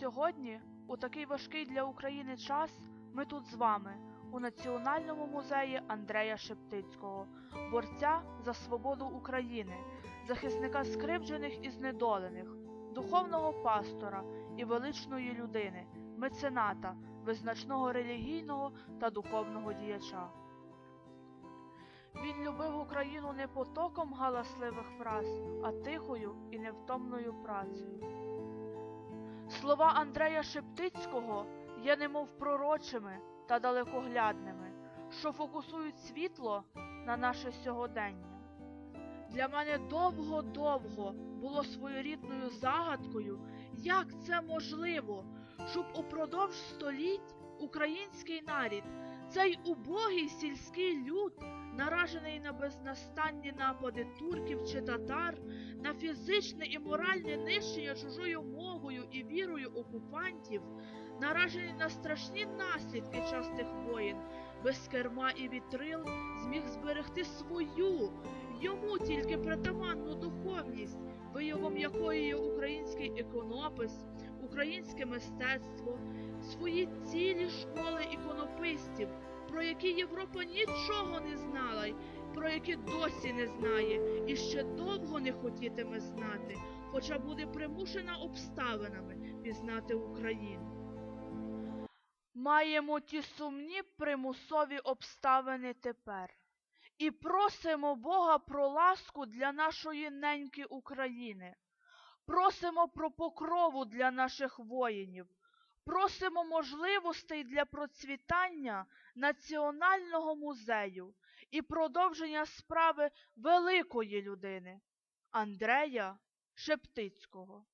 сьогодні, у такий важкий для України час, ми тут з вами, у Національному музеї Андрея Шептицького, борця за свободу України, захисника скривджених і знедолених, духовного пастора і величної людини, мецената, визначного релігійного та духовного діяча. Він любив Україну не потоком галасливих фраз, а тихою і невтомною працею. Слова Андрея Шептицького є немов пророчими та далекоглядними, що фокусують світло на наше сьогодення. Для мене довго-довго було своєрідною загадкою, як це можливо, щоб упродовж століть український нарід, цей убогий сільський люд, наражений на безнастанні напади турків чи татар, на фізичне і моральне нищення і вірою окупантів, наражений на страшні наслідки частих воєн, без керма і вітрил, зміг зберегти свою, йому тільки притаманну духовність, виявом якої є український іконопис, українське мистецтво, свої цілі школи іконописців, про які Європа нічого не знала, про які досі не знає і ще довго не хотітиме знати, хоча буде примушена обставинами пізнати Україну. Маємо ті сумні примусові обставини тепер і просимо Бога про ласку для нашої неньки України. Просимо про покрову для наших воїнів, просимо можливостей для процвітання Національного музею і продовження справи великої людини Андрея Шептицького.